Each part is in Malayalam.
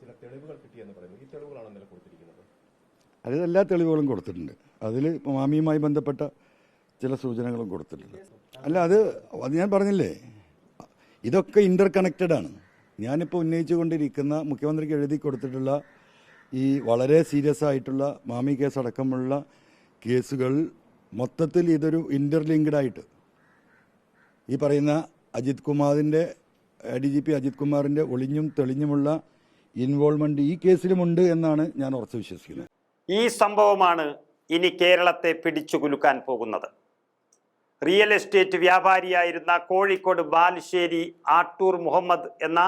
ചില തെളിവുകൾ കിട്ടിയെന്ന് പറയുന്നു. ഈ തെളിവുകളാണ് കൊടുത്തിരിക്കുന്നത്. അത് എല്ലാ തെളിവുകളും കൊടുത്തിട്ടുണ്ട്. അതിൽ മാമിയുമായി ബന്ധപ്പെട്ട ചില സൂചനകളും കൊടുത്തിട്ടുണ്ട്. അല്ല അത് അത് ഞാൻ പറഞ്ഞില്ലേ? ഇതൊക്കെ ഇന്റർ കണക്റ്റഡ് ആണ്. ഞാനിപ്പോൾ ഉന്നയിച്ചുകൊണ്ടിരിക്കുന്ന മുഖ്യമന്ത്രിക്ക് എഴുതി കൊടുത്തിട്ടുള്ള ഈ വളരെ സീരിയസ് ആയിട്ടുള്ള മാമി കേസ് അടക്കമുള്ള കേസുകൾ മൊത്തത്തിൽ ഇതൊരു ഇന്റർലിങ്ക്ഡ് ആയിട്ട്. ഈ പറയുന്ന അജിത് കുമാറിന്റെ ഡി ജി പി അജിത് കുമാറിന്റെ ഒളിഞ്ഞും തെളിഞ്ഞുമുള്ള ഇൻവോൾവ്മെന്റ് ഈ കേസിലുമുണ്ട് എന്നാണ് ഞാൻ ഉറച്ചു വിശ്വസിക്കുന്നത്. ഈ സംഭവമാണ് ഇനി കേരളത്തെ പിടിച്ചു കുലുക്കാൻ പോകുന്നത്. റിയൽ എസ്റ്റേറ്റ് വ്യാപാരിയായിരുന്ന കോഴിക്കോട് ബാലുശ്ശേരി ആട്ടൂർ മുഹമ്മദ് എന്ന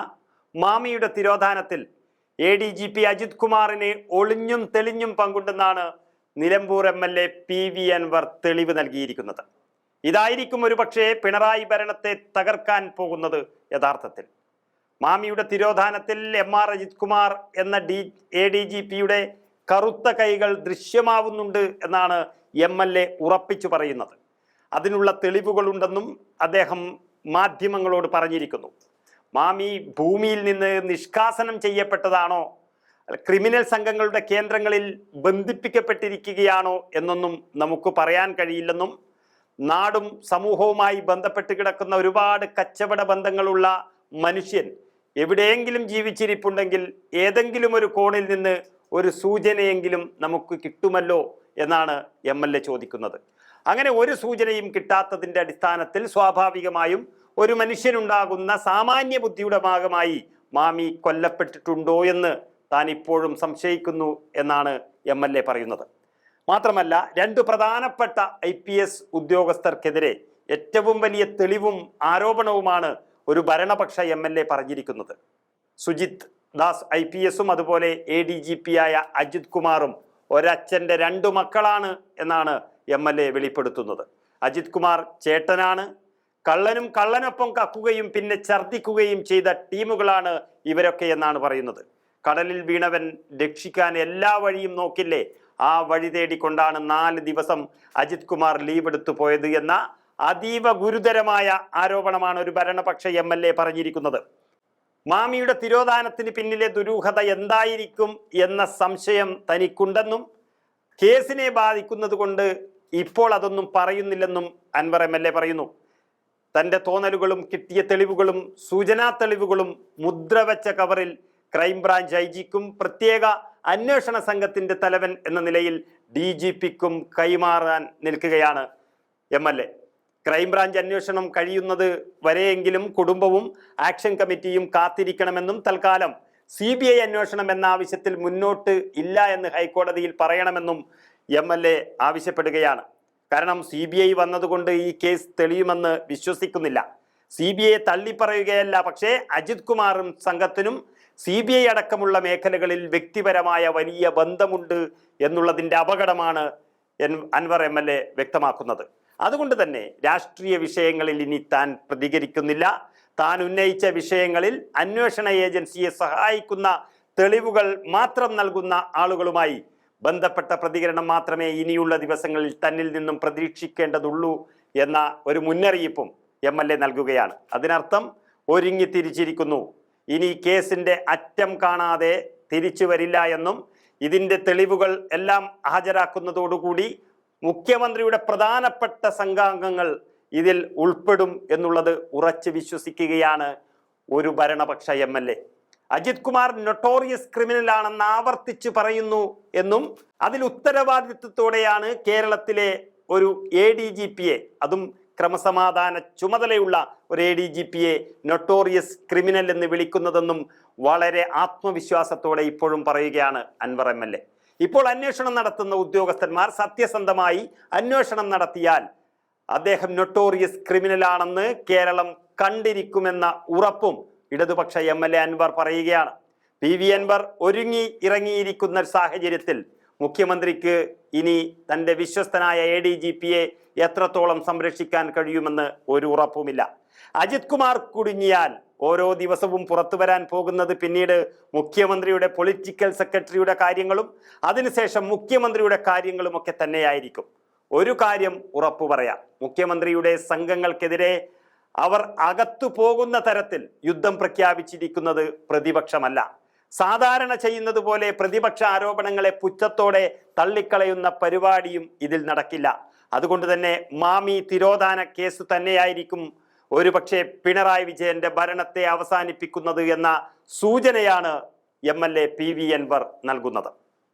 മാമിയുടെ തിരോധാനത്തിൽ A D G P Ajith കുമാറിനെ ഒളിഞ്ഞും തെളിഞ്ഞും പങ്കുണ്ടെന്നാണ് Nilambur M L A P V Anvar തെളിവ് നൽകിയിരിക്കുന്നത്. ഇതായിരിക്കും ഒരുപക്ഷേ പിണറായി ഭരണത്തെ തകർക്കാൻ പോകുന്നത് യഥാർത്ഥത്തിൽ. മാമിയുടെ തിരോധാനത്തിൽ എം ആർ അജിത് കുമാർ എന്ന ഡി എ ഡി ജി പിയുടെ കറുത്ത കൈകൾ ദൃശ്യമാവുന്നുണ്ട് എന്നാണ് എം എൽ എ ഉറപ്പിച്ചു പറയുന്നത്. അതിനുള്ള തെളിവുകളുണ്ടെന്നും അദ്ദേഹം മാധ്യമങ്ങളോട് പറഞ്ഞിരിക്കുന്നു. മാമി ഭൂമിയിൽ നിന്ന് നിഷ്കാസനം ചെയ്യപ്പെട്ടതാണോ? ക്രിമിനൽ സംഘങ്ങളുടെ കേന്ദ്രങ്ങളിൽ ബന്ധിപ്പിക്കപ്പെട്ടിരിക്കുകയാണോ എന്നൊന്നും നമുക്ക് പറയാൻ കഴിയില്ലെന്നും നാടും സമൂഹവുമായി ബന്ധപ്പെട്ട് കിടക്കുന്ന ഒരുപാട് കച്ചവട ബന്ധങ്ങളുള്ള മനുഷ്യൻ എവിടെയെങ്കിലും ജീവിച്ചിരിപ്പുണ്ടെങ്കിൽ ഏതെങ്കിലും ഒരു കോണിൽ നിന്ന് ഒരു സൂചനയെങ്കിലും നമുക്ക് കിട്ടുമല്ലോ എന്നാണ് എം എൽ എ ചോദിക്കുന്നത്. അങ്ങനെ ഒരു സൂചനയും കിട്ടാത്തതിന്റെ അടിസ്ഥാനത്തിൽ സ്വാഭാവികമായും ഒരു മനുഷ്യനുണ്ടാകുന്ന സാമാന്യ ബുദ്ധിയുടെ ഭാഗമായി മാമി കൊല്ലപ്പെട്ടിട്ടുണ്ടോ എന്ന് താൻ ഇപ്പോഴും സംശയിക്കുന്നു എന്നാണ് എം എൽ എ പറയുന്നത്. മാത്രമല്ല രണ്ട് പ്രധാനപ്പെട്ട ഐ പി എസ് ഉദ്യോഗസ്ഥർക്കെതിരെ ഏറ്റവും വലിയ തെളിവും ആരോപണവുമാണ് ഒരു ഭരണപക്ഷ എം എൽ എ പറഞ്ഞിരിക്കുന്നത്. സുജിത് ദാസ് ഐ പി എസും അതുപോലെ എ ഡി ജി പി ആയ അജിത് കുമാറും ഒരച്ഛന്റെ രണ്ടു മക്കളാണ് എന്നാണ് എം എൽ എ വെളിപ്പെടുത്തുന്നത്. അജിത് കുമാർ ചേട്ടനാണ്. കള്ളനും കള്ളനൊപ്പം കക്കുകയും പിന്നെ ഛർദ്ദിക്കുകയും ചെയ്ത ടീമുകളാണ് ഇവരൊക്കെ എന്നാണ് പറയുന്നത്. കടലിൽ വീണവൻ രക്ഷിക്കാൻ എല്ലാ വഴിയും നോക്കില്ലേ? ആ വഴി തേടിക്കൊണ്ടാണ് നാല് ദിവസം അജിത് കുമാർ ലീവ് എടുത്തു പോയത് എന്ന അതീവ ഗുരുതരമായ ആരോപണമാണ് ഒരു ഭരണപക്ഷ എം എൽ എ പറഞ്ഞിരിക്കുന്നത്. മാമിയുടെ തിരോധാനത്തിന് പിന്നിലെ ദുരൂഹത എന്തായിരിക്കും എന്ന സംശയം തനിക്കുണ്ടെന്നും കേസിനെ ബാധിക്കുന്നത് കൊണ്ട് ഇപ്പോൾ അതൊന്നും പറയുന്നില്ലെന്നും അൻവർ എം എൽ എ പറയുന്നു. തന്റെ തോന്നലുകളും കിട്ടിയ തെളിവുകളും സൂചനാ തെളിവുകളും മുദ്രവെച്ച കവറിൽ ക്രൈംബ്രാഞ്ച് ഐ ജിക്കും പ്രത്യേക അന്വേഷണ സംഘത്തിന്റെ തലവൻ എന്ന നിലയിൽ ഡി ജി പിക്കും കൈമാറാൻ നിൽക്കുകയാണ് എം എൽ എ. ക്രൈംബ്രാഞ്ച് അന്വേഷണം കഴിയുന്നത് വരെയെങ്കിലും കുടുംബവും ആക്ഷൻ കമ്മിറ്റിയും കാത്തിരിക്കണമെന്നും തൽക്കാലം സി ബി ഐ അന്വേഷണം എന്ന ആവശ്യത്തിൽ മുന്നോട്ട് ഇല്ല എന്ന് ഹൈക്കോടതിയിൽ പറയണമെന്നും എം എൽ എ ആവശ്യപ്പെടുകയാണ്. കാരണം സി ബി ഐ വന്നതുകൊണ്ട് ഈ കേസ് തെളിയുമെന്ന് വിശ്വസിക്കുന്നില്ല. സി ബി ഐ തള്ളിപ്പറയുകയല്ല. പക്ഷേ അജിത് കുമാറും സംഘത്തിനും സി ബി ഐ അടക്കമുള്ള മേഖലകളിൽ വ്യക്തിപരമായ വലിയ ബന്ധമുണ്ട് എന്നുള്ളതിന്റെ അപകടമാണ് അൻവർ എ വ്യക്തമാക്കുന്നത്. അതുകൊണ്ട് തന്നെ രാഷ്ട്രീയ വിഷയങ്ങളിൽ ഇനി താൻ പ്രതികരിക്കുന്നില്ല. താൻ ഉന്നയിച്ച വിഷയങ്ങളിൽ അന്വേഷണ ഏജൻസിയെ സഹായിക്കുന്ന തെളിവുകൾ മാത്രം നൽകുന്ന ആളുകളുമായി ബന്ധപ്പെട്ട പ്രതികരണം മാത്രമേ ഇനിയുള്ള ദിവസങ്ങളിൽ തന്നിൽ നിന്നും പ്രതീക്ഷിക്കേണ്ടതുള്ളൂ എന്ന ഒരു മുന്നറിയിപ്പും എം എൽ എ നൽകുകയാണ്. അതിനർത്ഥം ഒരുങ്ങി തിരിച്ചിരിക്കുന്നു. ഇനി കേസിന്റെ അറ്റം കാണാതെ തിരിച്ചു വരില്ല എന്നും ഇതിന്റെ തെളിവുകൾ എല്ലാം ഹാജരാക്കുന്നതോടുകൂടി മുഖ്യമന്ത്രിയുടെ പ്രധാനപ്പെട്ട സംഘാംഗങ്ങൾ ഇതിൽ ഉൾപ്പെടും എന്നുള്ളത് ഉറച്ചു വിശ്വസിക്കുകയാണ് ഒരു ഭരണപക്ഷ M L A. Ajith Kumar notorious criminal ആണെന്ന് ആവർത്തിച്ച് പറയുന്നു എന്നും അതിൽ ഉത്തരവാദിത്വത്തോടെയാണ് കേരളത്തിലെ ഒരു എ ഡി ജി പിയെ അതും ക്രമസമാധാന ചുമതലയുള്ള ഒരു എ ഡി ജി പിയെ നൊട്ടോറിയസ് ക്രിമിനൽ എന്ന് വിളിക്കുന്നതെന്നും വളരെ ആത്മവിശ്വാസത്തോടെ ഇപ്പോഴും പറയുകയാണ് അൻവർ എം എൽ എ. ഇപ്പോൾ അന്വേഷണം നടത്തുന്ന ഉദ്യോഗസ്ഥന്മാർ സത്യസന്ധമായി അന്വേഷണം നടത്തിയാൽ അദ്ദേഹം നൊട്ടോറിയസ് ക്രിമിനൽ ആണെന്ന് കേരളം കണ്ടിരിക്കുമെന്ന ഉറപ്പും ഇടതുപക്ഷ എം എൽ എ അൻവർ പറയുകയാണ്. പി വി അൻവർ ഒരുങ്ങി ഇറങ്ങിയിരിക്കുന്ന സാഹചര്യത്തിൽ മുഖ്യമന്ത്രിക്ക് ഇനി തന്റെ വിശ്വസ്തനായ എ ഡി ജി പിയെ എത്രത്തോളം സംരക്ഷിക്കാൻ കഴിയുമെന്ന് ഒരു ഉറപ്പുമില്ല. അജിത് കുമാർ കുടുങ്ങിയാൽ ഓരോ ദിവസവും പുറത്തു വരാൻ പോകുന്നത് പിന്നീട് മുഖ്യമന്ത്രിയുടെ പൊളിറ്റിക്കൽ സെക്രട്ടറിയുടെ കാര്യങ്ങളും അതിനുശേഷം മുഖ്യമന്ത്രിയുടെ കാര്യങ്ങളും ഒക്കെ തന്നെയായിരിക്കും. ഒരു കാര്യം ഉറപ്പു പറയാം. മുഖ്യമന്ത്രിയുടെ സംഘങ്ങൾക്കെതിരെ അവർ അകത്തു പോകുന്ന തരത്തിൽ യുദ്ധം പ്രഖ്യാപിച്ചിരിക്കുന്നത് പ്രതിപക്ഷമല്ല. സാധാരണ ചെയ്യുന്നത് പോലെ പ്രതിപക്ഷ ആരോപണങ്ങളെ പുച്ഛത്തോടെ തള്ളിക്കളയുന്ന പരിപാടിയും ഇതിൽ നടക്കില്ല. അതുകൊണ്ട് തന്നെ മാമി തിരോധാന കേസ് തന്നെയായിരിക്കും ഒരുപക്ഷെ പിണറായി വിജയന്റെ ഭരണത്തെ അവസാനിപ്പിക്കുന്നത് എന്ന സൂചനയാണ് M L A P V Anvar നൽകുന്നത്.